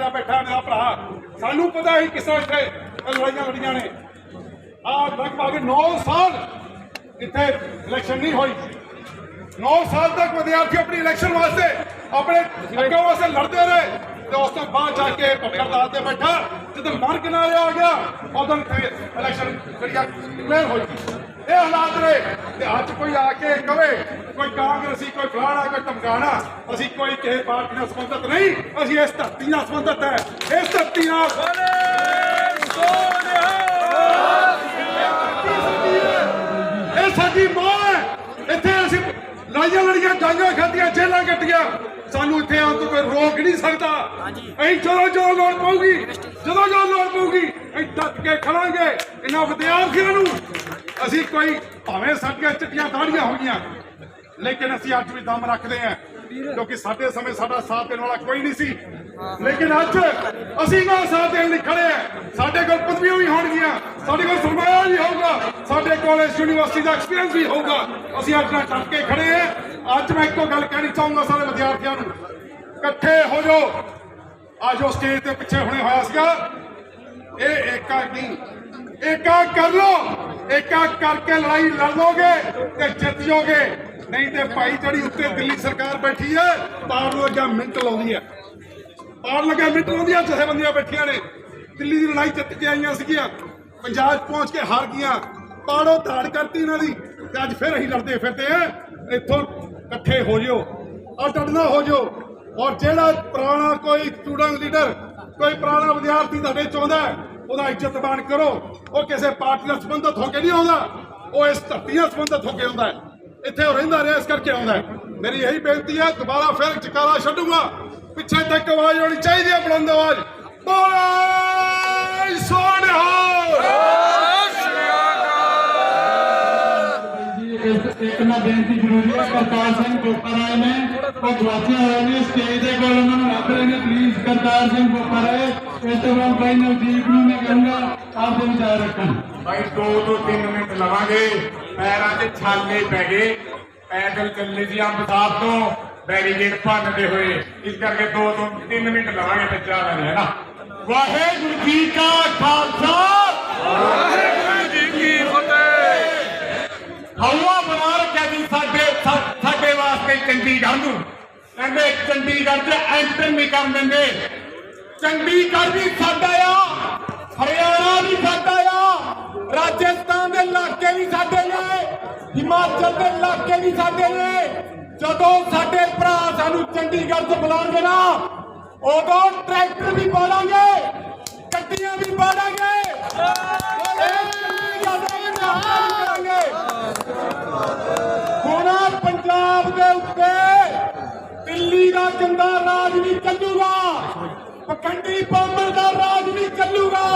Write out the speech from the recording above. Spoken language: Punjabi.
ਮੇਰਾ ਬੈਠਾ ਮੇਰਾ ਭਰਾ। ਸਾਨੂੰ ਪਤਾ ਹੀ ਕਿਸ ਤਰ੍ਹਾਂ ਇੱਥੇ ਲੜਾਈਆਂ ਲੜੀਆਂ ਨੇ। ਆ ਲਗਭਗ 9 ਸਾਲ ਇੱਥੇ ਇਲੈਕਸ਼ਨ ਨਹੀਂ ਹੋਈ। 9 ਸਾਲ ਤੱਕ ਵਿਦਿਆਰਥੀ ਆਪਣੀ ਇਲੈਕਸ਼ਨ ਵਾਸਤੇ ਆਪਣੇ ਹੱਕਾਂ ਵਾਸਤੇ ਲੜਦੇ ਰਹੇ ਤੇ ਉਸ ਤੋਂ ਬਾਅਦ ਜਾ ਕੇ ਪੱਖਰਦਾਰ ਤੇ ਬੈਠਾ। ਜਦੋਂ ਮਨ ਕਿਨਾਰੇ ਆ ਗਿਆ, ਉਦੋਂ ਇਲੈਕਸ਼ਨ ਜਿਹੜੀ ਡਿਕਲੇਅਰ ਹੋਈ। ਇਹ ਹਾਲਾਤ ਨੇ। ਤੇ ਅੱਜ ਕੋਈ ਆ ਕੇ ਕਵੇ ਕੋਈ ਕਾਂਗਰਸੀ ਕੋਈ ਫਲਾਣਾ ਕੋਈ ਟਮਕਾਣਾ ਅਸੀਂ ਕੋਈ ਕਿਸੇ ਪਾਰਟੀ ਨਾਲ ਸੰਬੰਧਿਤ ਨਹੀਂ ਅਸੀਂ ਇਸ ਧਰਤੀ ਨਾਲ ਸੰਬੰਧਿਤ ਹੈ। ਇਸ ਧਰਤੀ ਨਾਲ ਇਹ ਸਾਡੀ ਮਾਂ ਹੈ। ਇੱਥੇ ਅਸੀਂ ਲੜਾਈਆਂ ਲੜੀਆਂ ਜਾਂਗਾਂ ਖਾਧੀਆਂ ਜੇਲਾਂ ਕੱਟੀਆਂ। ਸਾਨੂੰ ਇੱਥੇ ਆਉਣ ਤੋਂ ਕੋਈ ਰੋਕ ਨਹੀਂ ਸਕਦਾ। ਅਸੀਂ ਜਦੋਂ ਜਦੋਂ ਲੋੜ ਪਊਗੀ ਜਦੋਂ ਜਦੋਂ ਲੋੜ ਪਊਗੀ ਅਸੀਂ ਡਟ ਕੇ ਖੜਾਂਗੇ। ਇਹਨਾਂ ਵਿਦਿਆਰਥੀਆਂ ਨੂੰ ਅਸੀਂ ਕੋਈ ਭਾਵੇਂ ਸਾਡੀਆਂ ਚਿੱਟੀਆਂ ਦਾੜੀਆਂ ਹੋਈਆਂ ਲੇਕਿਨ ਅਸੀਂ ਅੱਜ ਵੀ ਦਮ ਰੱਖਦੇ ਹਾਂ, ਕਿਉਂਕਿ ਸਾਡੇ ਸਮੇਂ ਸਾਡਾ ਸਾਥ ਦੇਣ ਵਾਲਾ ਕੋਈ ਨਹੀਂ ਸੀ। ਲੇਕਿਨ ਅੱਜ ਅਸੀਂ ਨਾ ਸਾਥ ਦੇਣ ਲਈ ਖੜੇ ਹਾਂ। ਸਾਡੇ ਕੋਲ ਪਦਵੀਆਂ ਵੀ ਹੋਣਗੀਆਂ, ਸਾਡੇ ਕੋਲ ਸਰਮਾਇਆ ਵੀ ਹੋਊਗਾ, ਸਾਡੇ ਕੋਲ ਇਸ ਯੂਨੀਵਰਸਿਟੀ ਦਾ ਐਕਸਪੀਰੀਅੰਸ ਵੀ ਹੋਊਗਾ। ਅਸੀਂ ਅੱਜ ਨਾਲ ਟੱਕ ਕੇ ਖੜੇ ਹਾਂ। ਅੱਜ ਮੈਂ ਇੱਕੋ ਗੱਲ ਕਹਿਣੀ ਚਾਹੂੰਗਾ ਸਾਰੇ ਵਿਦਿਆਰਥੀਆਂ ਨੂੰ। ਇਕੱਠੇ ਹੋ ਜਾਓ। ਆ ਜੋ ਸਟੇਜ ਦੇ ਪਿੱਛੇ ਹੁਣੇ ਹੋਇਆ ਸੀਗਾ। ਇਹ ਏਕਾ ਨਹੀਂ ਏਕਾ ਕਰ ਲੋ ਏਕਾ ਕਰਕੇ ਲੜਾਈ ਲੜ ਲੋਗੇ ਤੇ ਜਿੱਤ ਜਾਓਗੇ। ਨਹੀਂ ਤੇ ਭਾਈ ਜਿਹੜੀ ਉੱਤੇ ਦਿੱਲੀ ਸਰਕਾਰ ਬੈਠੀ ਹੈ ਪਾਰ ਨੂੰ ਅੱਗੇ ਮਿੰਟ ਲਾਉਂਦੀ ਹੈ। ਪਾਰ ਲੱਗਾ ਮਿੰਟ ਲਾਉਂਦੀ ਹੈ ਜਥੇਬੰਦੀਆਂ ਬੈਠੀਆਂ ਨੇ। ਦਿੱਲੀ ਦੀ ਲੜਾਈ ਜਿੱਤ ਕੇ ਆਈਆਂ ਸੀਗੀਆਂ ਪੰਜਾਬ ਪਹੁੰਚ ਕੇ ਹਾਰ ਗਈਆਂ। ਪਾੜੋ ਧਾੜ ਕਰਤੀ ਇਹਨਾਂ ਦੀ ਤੇ ਅੱਜ ਫਿਰ ਅਸੀਂ ਲੜਦੇ ਫਿਰਦੇ ਆ ਇੱਥੋਂ ਇਕੱਠੇ ਹੋ ਜਿਓ ਔਰ ਡਟਣਾ ਹੋ ਜਿਓ। ਔਰ ਜਿਹੜਾ ਪੁਰਾਣਾ ਕੋਈ ਸਟੂਡੈਂਟ ਲੀਡਰ ਕੋਈ ਪੁਰਾਣਾ ਵਿਦਿਆਰਥੀ ਤੁਹਾਡੇ ਚਾਹੁੰਦਾ ਹੈ, ਉਹਦਾ ਇੱਜ਼ਤਮਾਨ ਕਰੋ। ਉਹ ਕਿਸੇ ਪਾਰਟੀ ਨਾਲ ਸੰਬੰਧਿਤ ਹੋ ਕੇ ਨਹੀਂ ਆਉਂਦਾ। ਉਹ ਇਸ ਧਰਤੀ ਨਾਲ ਸੰਬੰਧਿਤ ਹੋ ਕੇ ਆਉਂਦਾ ਹੈ। ਇੱਥੇ ਉਹ ਰਹਿੰਦਾ ਰਿਹਾ, ਇਸ ਕਰਕੇ ਆਉਂਦਾ ਹੈ। ਮੇਰੀ ਇਹੀ ਬੇਨਤੀ ਹੈ, ਦੁਬਾਰਾ ਫਿਰ ਚਕਾਰਾ ਛੱਡੂਗਾ। ਪਿੱਛੇ ਤੱਕ ਆਵਾਜ਼ ਹੋਣੀ ਚਾਹੀਦੀ ਹੈ, ਬੁਲੰਦ ਆਵਾਜ਼। ਬੋਲੇ! ਸੋਨਿਹਾਲ ਇੱਕ ਨਾ ਬੇਨਤੀ ਜ਼ਰੂਰੀ ਹੈ। ਕਰਤਾਰ ਸਿੰਘ ਕੋਪਰ ਆਏ ਨੇ, ਉਹ ਗਵਾਚੇ ਹੋਏ ਨੇ, ਸਟੇਜ ਦੇ ਕੋਲ ਉਹਨਾਂ ਨੂੰ ਲੱਭ ਰਹੇ ਨੇ। ਪਲੀਜ਼ ਕਰਤਾਰ ਸਿੰਘ ਕੋਪਰ ਆਏ ਇਸ ਤੋਂ ਬਾਅਦ ਭਾਈ ਨਵਦੀਪ ਨੂੰ ਮੈਂ ਕਹਾਂਗਾ ਆਪਦੇ ਵਿਚਾਰ ਰੱਖਣ। ਭਾਈ 2 ਤੋਂ 3 ਮਿੰਟ ਲਵਾਂਗੇ। ਪੈਰਾਂ 'ਚ ਛਾਲੇ ਪੈ ਗਏ। ਪੈਦਲ ਚੱਲੇ ਜੀ ਅੰਬ ਸਾਹਿਬ ਤੋਂ, ਬੈਰੀਕੇਡ ਭੰਨਦੇ ਹੋਏ। ਇਸ ਕਰਕੇ 2 ਤੋਂ 3 ਮਿੰਟ ਲਵਾਂਗੇ ਤੇ ਚਾਹ ਨਹੀਂ ਹੈ ਨਾ? ਵਾਹਿਗੁਰੂ ਜੀ ਕਾ ਖਾਲਸਾ ਵਾਹਿਗੁਰੂ ਜੀ ਕੀ ਫਤਿਹ ਹਵਾ ਬਣਾ ਰੱਖਿਆ ਜੀ ਸਾਡੇ ਸਾ- ਸਾਡੇ ਚੰਡੀਗੜ੍ਹ ਨੂੰ। ਕਹਿੰਦੇ ਚੰਡੀਗੜ੍ਹ 'ਚ ਐਂਟਰ ਨਹੀਂ ਕਰਨ ਦਿੰਦੇ। ਚੰਡੀਗੜ੍ਹ ਵੀ ਸਾਡਾ ਆ। ਹਰਿਆਣਾ ਵੀ ਸਾਡਾ ਆ। ਰਾਜਸਥਾਨ ਦੇ ਇਲਾਕੇ ਵੀ ਸਾਡੇ ਨੇ। ਹਿਮਾਚਲ ਦੇ ਇਲਾਕੇ ਵੀ ਸਾਡੇ ਨੇ। ਜਦੋਂ ਸਾਡੇ ਭਰਾ ਸਾਨੂੰ ਚੰਡੀਗੜ੍ਹ 'ਚ ਬੁਲਾਉਣਗੇ ਨਾ, ਉਦੋਂ ਟਰੈਕਟਰ ਵੀ ਬਾਲਾਂਗੇ ਗੱਡੀਆਂ ਵੀ ਬਾਲਾਂਗੇ ਦਿੱਲੀ ਦਾ ਗੰਦਾ ਰਾਜ ਵੀ ਚੱਲੂਗਾ। ਪਖੰਡੀ ਬੰਬਰ ਦਾ ਰਾਜ ਵੀ ਚੱਲੂਗਾ।